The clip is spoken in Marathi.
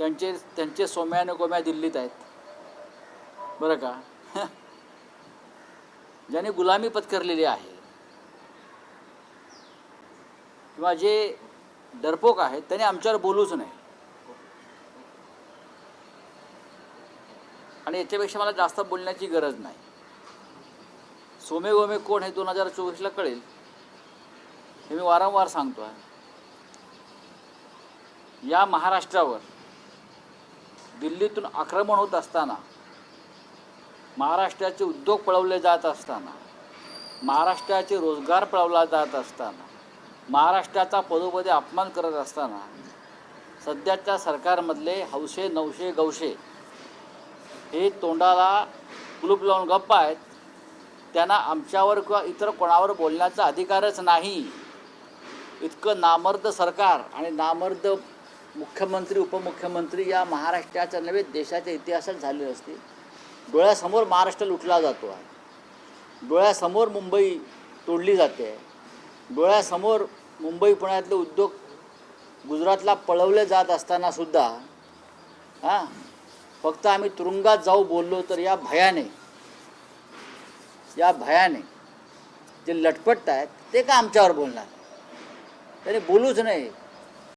त्यांचे त्यांचे सोम्या दिल्लीत आहेत. बरं का? ज्याने गुलामी पत्करलेली आहे. किंवा जे डरपोक आहेत त्याने आमच्यावर बोलूच नाही आणि याच्यापेक्षा मला जास्त बोलण्याची गरज नाही. सोमे गोमे कोण हे दोन हजार चोवीसला कळेल. हे मी वारंवार सांगतो आहे या महाराष्ट्रावर दिल्लीतून आक्रमण होत असताना महाराष्ट्राचे उद्योग पळवले जात असताना महाराष्ट्राचे रोजगार पळवला जात असताना महाराष्ट्राचा पदोपदी अपमान करत असताना सध्याच्या सरकारमधले हौशे नवशे गवशे हे तोंडाला कुलूप लावून गप्प आहेत. त्यांना आमच्यावर किंवा इतर कोणावर बोलण्याचा अधिकारच नाही. इतकं नामर्द सरकार आणि नामर्द मुख्यमंत्री उपमुख्यमंत्री या महाराष्ट्राच्या नव्हे देशाच्या इतिहासात झाले असते डोळ्यासमोर महाराष्ट्र लुटला जातो आहे. डोळ्यासमोर मुंबई तोडली जाते डोळ्यासमोर मुंबई पुण्यातले उद्योग गुजरातला पळवले जात असताना सुद्धा हां फक्त आम्ही तुरुंगात जाऊ बोललो तर या भयाने या भयाने जे लटपट आहेत ते का आमच्यावर बोलणार? त्याने बोलूच नाही